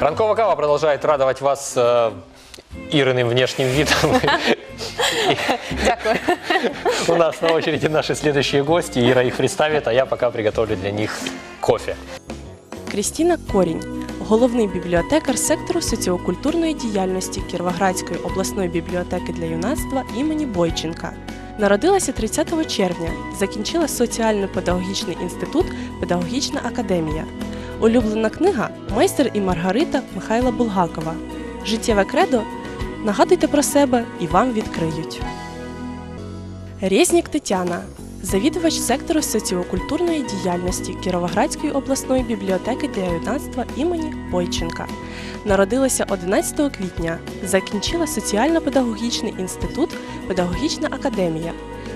Ранкова кава продолжает радовать вас э, Ириным внешним видом. Дякую. У нас на очереди наши следующие гости. Ира их представит, а я пока приготовлю для них кофе. Крістіна Корінь, головний бібліотекар сектору соціокультурної діяльності Кіровоградської обласної бібліотеки для юнацтва імені Бойченка. Народилася 30 червня, закінчила соціально-педагогічний інститут Педагогічна академія. Улюблена книга Майстер і Маргарита Михайла Булгакова. Життєве кредо нагадуйте про себе і вам відкриють. Резнік Тетяна, завідувач сектору соціокультурної діяльності Кіровоградської обласної бібліотеки для юнацтва імені Бойченка. Народилася 11 квітня, закінчила соціально-педагогічний інститут Педагогічна академія.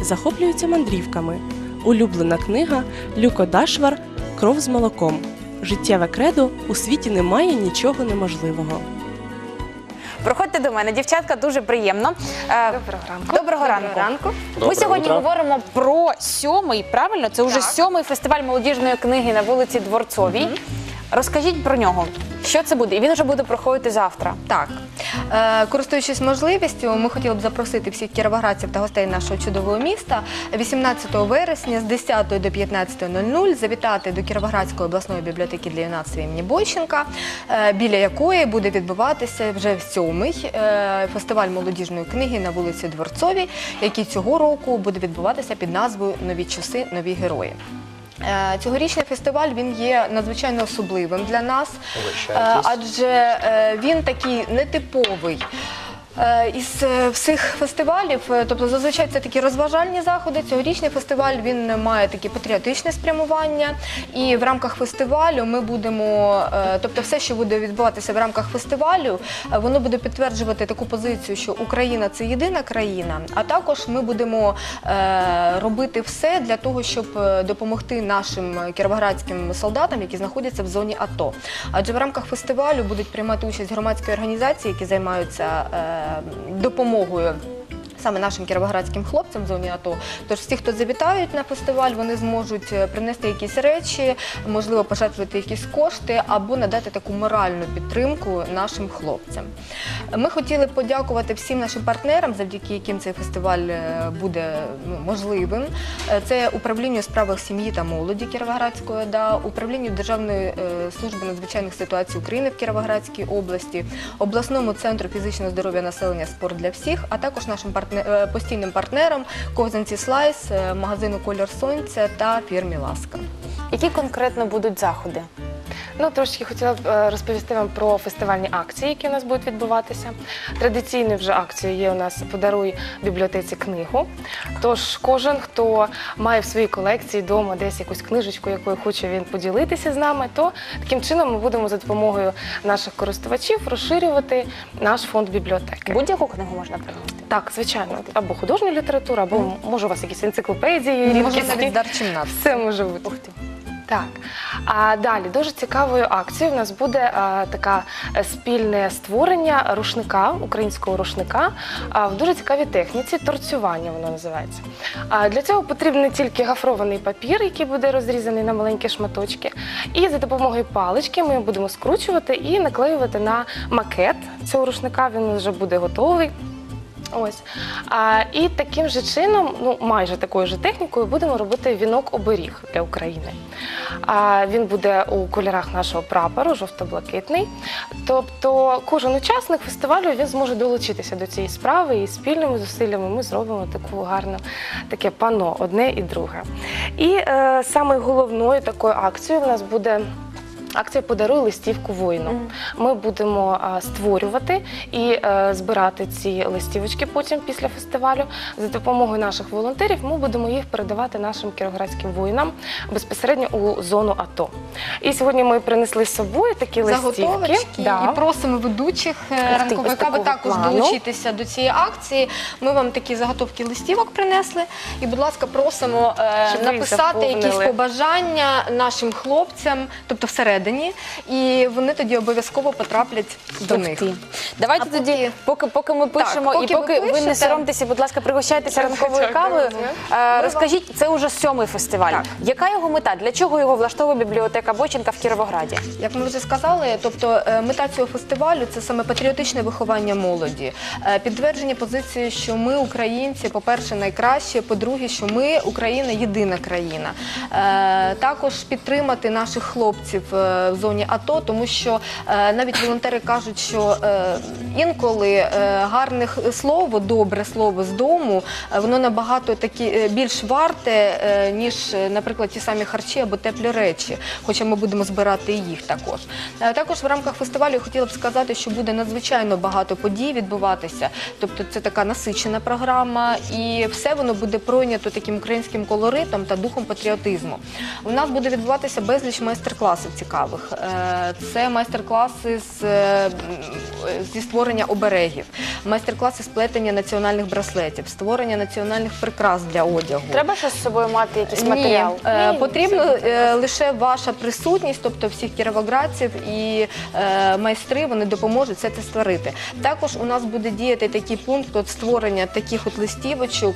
Захоплюється мандрівками. Улюблена книга Люко Дашвар Кров з молоком. Життєве кредо у світі немає нічого неможливого. Проходьте до мене, дівчатка, дуже приємно. Е, Доброго ранку. Доброго ранку. ранку. Ми сьогодні утро. говоримо про сьомий, правильно? Це вже Так. сьомий фестиваль молодіжної книги на вулиці Дворцовій. Розкажіть про нього. Що це буде? І він вже буде проходити завтра. Так, е, користуючись можливістю, ми хотіли б запросити всіх кіровоградців та гостей нашого чудового міста 18 вересня з 10 до 15.00 завітати до Кіровоградської обласної бібліотеки для юнацтва імені Бойченка, е, біля якої буде відбуватися вже сьомий е, фестиваль молодіжної книги на вулиці Дворцовій, який цього року буде відбуватися під назвою Нові часи, нові герої. Е, Цьогорічний фестиваль він є надзвичайно особливим для нас, е, адже е, він такий нетиповий. Е, Із е, всіх фестивалів, е, тобто зазвичай це такі розважальні заходи. Цьогорічний фестиваль він має таке патріотичне спрямування. І в рамках фестивалю ми будемо, тобто все, що буде відбуватися в рамках фестивалю, воно буде підтверджувати таку позицію, що Україна це єдина країна. А також ми будемо робити все для того, щоб допомогти нашим кіровоградським солдатам, які знаходяться в зоні АТО. Адже в рамках фестивалю будуть приймати участь громадські організації, які займаються допомогою. Саме нашим кіровоградським хлопцям в зоні АТО. Тож всі, хто завітають на фестиваль, вони зможуть е, принести якісь речі, можливо, пожертвувати якісь кошти або надати таку моральну підтримку нашим хлопцям. Ми хотіли подякувати всім нашим партнерам, завдяки яким цей фестиваль е, буде ну, можливим. Е, Це управлінню у справах сім'ї та молоді Кіровоградської ОДА, управлінню Державної служби надзвичайних ситуацій України в Кіровоградській області, обласному центру фізичного здоров'я населення спорт для всіх, а також нашим е, постійним партнерам Ковзанці Слайс, е, магазину Колір Сонця та фірмі Ласка. Які конкретно будуть заходи? Ну, трошки хотіла б е, розповісти вам про фестивальні акції, які у нас будуть відбуватися. Традиційною вже акцією є у нас подаруй бібліотеці книгу. Тож кожен, хто має в своїй колекції вдома десь якусь книжечку, якою хоче він поділитися з нами, то таким чином ми будемо за допомогою наших користувачів розширювати наш фонд бібліотеки. Будь-яку книгу можна принести. Так, звичайно, або художню літературу, або може у вас якісь енциклопедії, Може рідкісні. навіть дарчим нації. Все може бути. Так. А далі дуже цікавою акцією у нас буде а, така е, спільне створення рушника, українського рушника а, в дуже цікавій техніці торцювання воно називається. А, для цього потрібен не тільки гафрований папір, який буде розрізаний на маленькі шматочки, і за допомогою палички ми будемо скручувати і наклеювати на макет цього рушника. Він вже буде готовий. Ось. А, і таким же чином, ну майже такою ж технікою, будемо робити вінок оберіг для України. А, він буде у кольорах нашого прапору, жовто-блакитний. Тобто кожен учасник фестивалю він зможе долучитися до цієї справи і спільними зусиллями ми зробимо таку гарну таке пано, одне і друге. І е, саме головною такою акцією в нас буде. Акція подаруй листівку воїну. Ми будемо створювати і е, збирати ці листівочки потім після фестивалю. За допомогою наших волонтерів ми будемо їх передавати нашим кіровоградським воїнам безпосередньо у зону АТО. І сьогодні ми принесли з собою такі листівки. заготовочки Да. і просимо ведучих е, кави такого також плану. долучитися до цієї акції. Ми вам такі заготовки листівок принесли. І, будь ласка, просимо е, Щоб написати якісь побажання нашим хлопцям, тобто всередині проведені, і вони тоді обов'язково потраплять до них. Давайте тоді, поки- поки, ми пишемо, поки і ви поки ви, не пишете- соромтеся, будь ласка, пригощайтеся ранковою Дякую. кавою. Е, Розкажіть, це вже сьомий фестиваль. Так. Яка його мета? Для чого його влаштовує бібліотека Боченка в Кіровограді? Як ми вже сказали, тобто е, мета цього фестивалю це саме патріотичне виховання молоді, Е, підтвердження позиції, що ми, українці, по-перше, найкращі, по-друге, що ми Україна єдина країна. Е, Також підтримати наших хлопців е, в зоні АТО, тому що е, навіть волонтери кажуть, що е, інколи е, гарне слово, добре слово з дому, воно набагато такі більш варте, ніж, наприклад, ті самі харчі або теплі речі. Хоча ми будемо збирати їх також. Також в рамках фестивалю я хотіла б сказати, що буде надзвичайно багато подій відбуватися. Тобто це така насичена програма, і все воно буде пройнято таким українським колоритом та духом патріотизму. У нас буде відбуватися безліч майстер-класів цікавих. Е, Це майстер-класи з, е, зі створення оберегів, майстер-класи з плетення національних браслетів, створення національних прикрас для одягу. Треба щось з собою мати, якийсь матеріал? Ні, е, Ні, потрібно лише ваша присутність, тобто всіх кіровоградців і майстри вони допоможуть все це створити. Також у нас буде діяти такий пункт от створення таких от листівочок.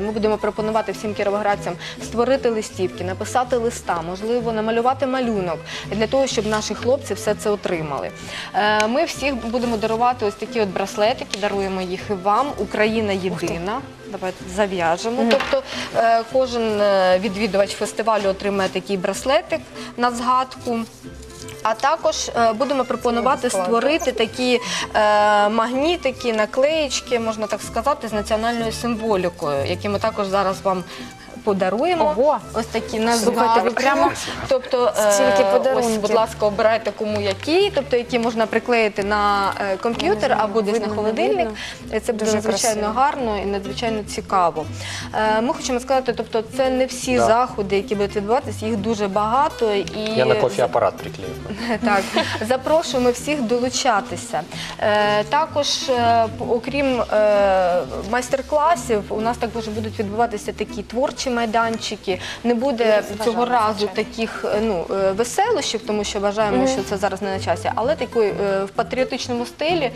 Ми будемо пропонувати всім кіровоградцям створити листівки, написати листа, можливо, намалювати малюнок для того, щоб наші хлопці все це отримали. Е, Ми всіх будемо дарувати ось такі от браслетики, даруємо їх і вам. Україна єдина. Давайте зав'яжемо. Тобто е, кожен е, відвідувач фестивалю отримає такий браслетик на згадку. А також будемо пропонувати створити такі магнітики, наклеїчки, можна так сказати, з національною символікою, які ми також зараз вам подаруємо. Ого! Ось такі на Слухайте, ви прямо тобто, е, стільки ось, подарунків. будь ласка, обирайте кому які, тобто які можна приклеїти на е, комп'ютер або десь на холодильник. Е, Це буде Дуже надзвичайно красиво. гарно і надзвичайно цікаво. Е, Ми хочемо сказати, тобто це не всі Да. заходи, які будуть відбуватися, їх дуже багато. І Я на кофе аппарат приклею. так, запрошуємо всіх долучатися. Е, також, е, п- окрім е, майстер-класів, у нас також будуть відбуватися такі творчі майданчики. Не буде цього разу таких е, ну, е, веселощів, тому що вважаємо, що це зараз не на часі, але такої е, в патріотичному стилі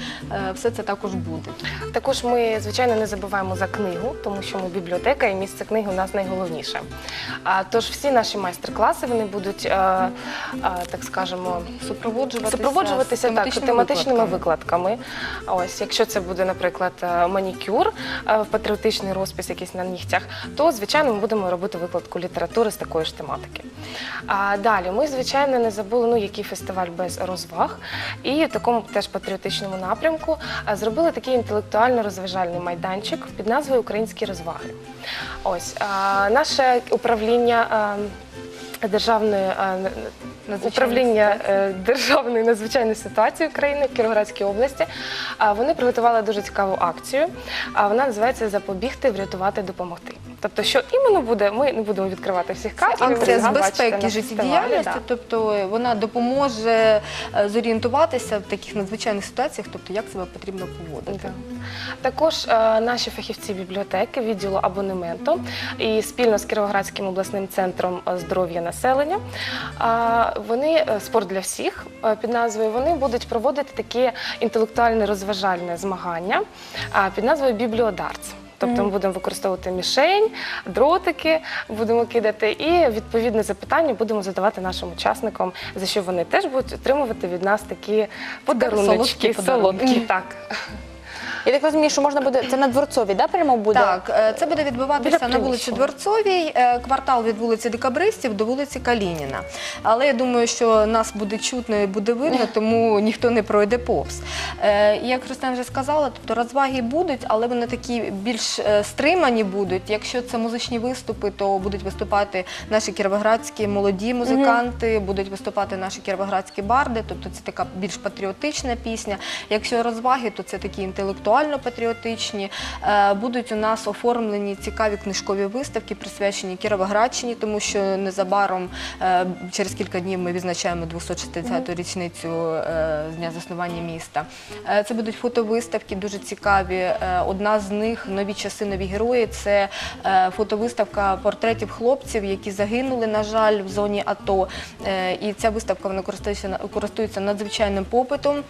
все це також буде. Також ми, звичайно, не забуваємо за книгу, тому що ми бібліотека і місце книги у нас найголовніше. А, тож всі наші майстер-класи вони будуть, так скажемо, Супроводжуватися, супроводжуватися так, тематичними викладками. викладками. Ось, якщо це буде, наприклад, манікюр, патріотичний розпис якийсь на нігтях, то звичайно ми будемо робити викладку літератури з такої ж тематики. А далі ми, звичайно, не забули, ну який фестиваль без розваг, і в такому теж патріотичному напрямку зробили такий інтелектуально-розважальний майданчик під назвою Українські розваги. Ось а, наше управління. е, Державної управління е, державної надзвичайної ситуації України в Кіровоградській області. а, Вони приготували дуже цікаву акцію. а Вона називається Запобігти, врятувати, допомогти. Тобто, що іменно буде, ми не будемо відкривати всіх карт. ви Акція з безпеки життєдіяльності, да. тобто вона допоможе е, зорієнтуватися в таких надзвичайних ситуаціях, тобто як себе потрібно поводити. Да. Також е, наші фахівці бібліотеки відділу абонементу і спільно з Кіровоградським обласним центром е, здоров'я населення. е, Вони е, спорт для всіх е, під назвою. Вони будуть проводити такі інтелектуальне розважальне змагання е, під назвою Бібліодартс. Тобто ми будемо використовувати мішень, дротики, будемо кидати, і відповідне запитання будемо задавати нашим учасникам, за що вони теж будуть отримувати від нас такі подаруночки, солодкі солодкі, подарунки. так. Я так розумію, що можна буде це на дворцовій, да, прямо буде? Так, е, це буде Біля відбуватися на вулиці. Дворцовій, е, квартал від вулиці Декабристів до вулиці Калініна. Але я думаю, що нас буде чутно і буде видно, тому ніхто не пройде повз. Е, як Христина вже сказала, тобто розваги будуть, але вони такі більш стримані будуть. Якщо це музичні виступи, то будуть виступати наші кіровоградські молоді музиканти, будуть виступати наші кіровоградські барди, тобто це така більш патріотична пісня. Якщо розваги, то це такі інтелектуальні інтелектуально-патріотичні. Е, Будуть у нас оформлені цікаві книжкові виставки, присвячені Кіровоградщині, тому що незабаром е, через кілька днів ми відзначаємо 260-ту річницю е, з дня заснування міста. Це будуть фотовиставки, дуже цікаві. Одна з них нові часи, нові герої. Це фотовиставка портретів хлопців, які загинули, на жаль, в зоні АТО. І ця виставка вона користується надзвичайним попитом.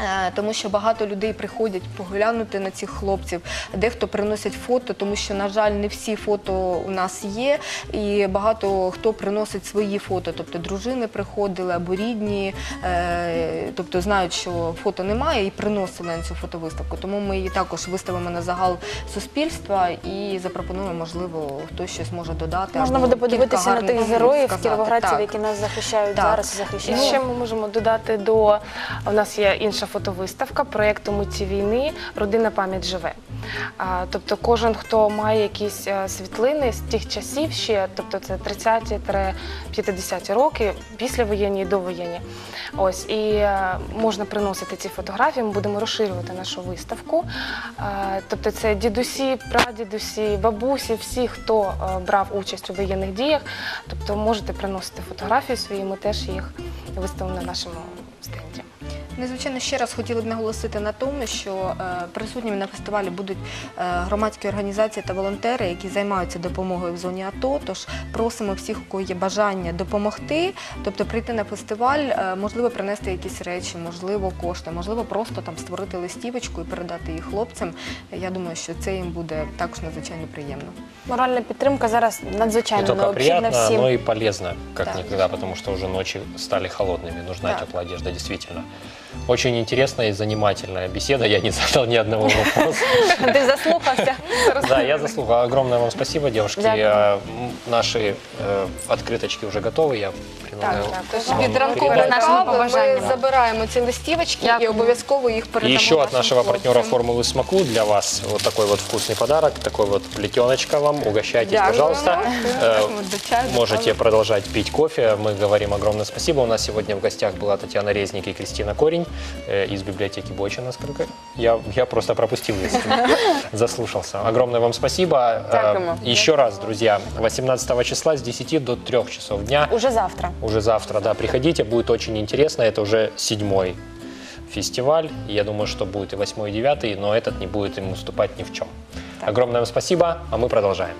Е, Тому що багато людей приходять поглянути на цих хлопців, дехто приносять фото, тому що, на жаль, не всі фото у нас є, і багато хто приносить свої фото, тобто дружини приходили або рідні, е, тобто знають, що фото немає, і приносили на цю фотовиставку. Тому ми її також виставимо на загал суспільства і запропонуємо, можливо, хтось щось може додати. Можна буде подивитися на тих героїв кіровоградців, які нас захищають Так. зараз і І захищають. ще ми можемо додати до у нас є інша фотовиставка проєкту Митці війни Родина пам'ять живе. Тобто, кожен, хто має якісь е, світлини з тих часів, ще тобто це 30-50 роки, післявоєнні і довоєнні. Ось і е, можна приносити ці фотографії. Ми будемо розширювати нашу виставку. Е, тобто, це дідусі, прадідусі, бабусі, всі, хто брав участь у воєнних діях. Тобто можете приносити фотографії свої, ми теж їх виставимо на нашому стенді. Ну, звичайно, ще раз хотіли б наголосити на тому, що е, присутніми на фестивалі будуть е, громадські організації та волонтери, які займаються допомогою в зоні АТО. Тож просимо всіх, у кого є бажання допомогти, тобто прийти на фестиваль, е, можливо, принести якісь речі, можливо, кошти, можливо, просто там створити листівочку і передати її хлопцям. Я думаю, що це їм буде також надзвичайно приємно. Моральна підтримка зараз надзвичайно необхідна приятно, всім. но и полезно, как Да. никогда, потому что уже ночи стали холодными. Нужна Да. теплая одежда, действительно. Очень интересная и занимательная беседа. Я не задал ни одного вопроса. Ти заслухався. Да, я заслуга. Огромное вам спасибо, девушки. Дякую. Э, м, Наши э, открыточки уже готовы. Я предлагаю Так, так. Тож вам від ранкової передать. нашими кави ми побажаннями. забираємо ці листівочки і Дякую. обов'язково їх И передамо еще от нашим нашего хлопцям. партнера формулы смаку для вас вот такой вот вкусный подарок, такой вот плетеночка вам. Угощайтесь, Дякуємо. пожалуйста. Э, От до чаю, до Можете кави. продолжать пить кофе. Мы говорим огромное спасибо. У нас сегодня в гостях была Татьяна Резник и Кристина Корень э, из библиотеки Бойча, насколько я, я просто пропустил, если заслушался. Огромное вам спасибо. Э. Еще раз, друзья, 18 числа с 10 до 3 часов дня. Уже завтра. Уже завтра, да, приходите, будет очень интересно. Это уже седьмой фестиваль. Я думаю, что будет и восьмой, и девятый, но этот не будет им уступать ни в чем. Огромное вам спасибо, а мы продолжаем.